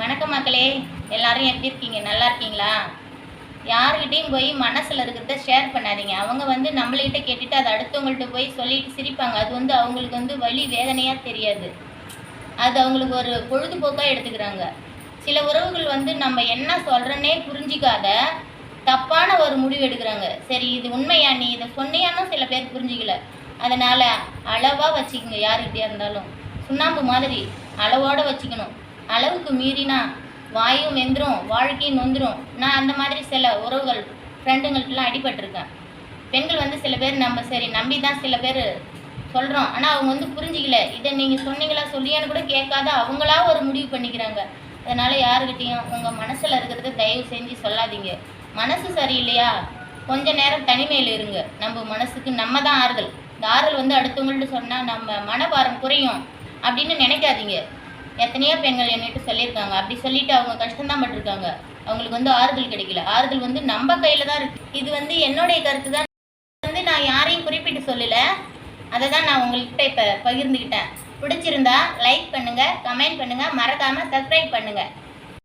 வணக்கம் மக்களே. எல்லாரும் எப்படி இருக்கீங்க? நல்லா இருக்கீங்களா? யாருக்கிட்டையும் போய் மனசில் இருக்கிறத ஷேர் பண்ணாதீங்க. அவங்க வந்து நம்மள்கிட்ட கேட்டுட்டு அதை அடுத்தவங்கள்ட்ட போய் சொல்லிட்டு சிரிப்பாங்க. அது வந்து அவங்களுக்கு வந்து வலி வேதனையாக தெரியாது. அது அவங்களுக்கு ஒரு பொழுதுபோக்காக எடுத்துக்கிறாங்க. சில உறவுகள் வந்து நம்ம என்ன சொல்கிறோன்னே புரிஞ்சிக்காத தப்பான ஒரு முடிவு எடுக்கிறாங்க. சரி இது உண்மையா? நீ இதை சொன்னியான்னு சில பேர் புரிஞ்சிக்கல. அதனால் அளவாக வச்சுக்கோங்க. யாருக்கிட்டே இருந்தாலும். சுண்ணாம்பு மாதிரி அளவோடு வச்சுக்கணும். அளவுக்கு மீறினா வாயும் வெந்துடும் வாழ்க்கையும் நொந்துடும் நான் அந்த மாதிரி சில உறவுகள் ஃப்ரெண்டுங்கள்ட்டலாம் அடிபட்டிருக்கேன். பெண்கள் வந்து சில பேர் நம்ம சரி நம்பி தான் சில பேர் சொல்கிறோம் ஆனால் அவங்க வந்து புரிஞ்சிக்கல. இதை நீங்கள் சொன்னீங்களா சொல்லியான்னு கூட கேட்காத அவங்களா ஒரு முடிவு பண்ணிக்கிறாங்க. அதனால் யாருக்கிட்டேயும் உங்கள் மனசில் இருக்கிறத தயவு செஞ்சு சொல்லாதீங்க. மனசு சரியில்லையா? கொஞ்ச நேரம் தனிமையில் இருங்க. நம்ம மனசுக்கு நம்ம தான் ஆறுதல். இந்த ஆறுதல் வந்து அடுத்தவங்கள்ட்ட சொன்னால் நம்ம மனபாரம் குறையும் அப்படின்னு நினைக்காதீங்க. எத்தனையோ பெண்கள் என்கிட்ட சொல்லியிருக்காங்க. அப்படி சொல்லிட்டு அவங்க கஷ்டம்தான் பட்டிருக்காங்க. அவங்களுக்கு வந்து ஆறுதல் கிடைக்கல. ஆறுதல் வந்து நம்ம கையில் தான் இருக்கு. இது வந்து என்னுடைய கருத்து தான். வந்து நான் யாரையும் குறிப்பிட்டு சொல்லலை. அதை தான் நான் உங்கள்கிட்ட இப்போ பகிர்ந்துக்கிட்டேன் பிடிச்சிருந்தா லைக் பண்ணுங்கள் கமெண்ட் பண்ணுங்கள் மறக்காமல் சப்ஸ்கிரைப் பண்ணுங்கள்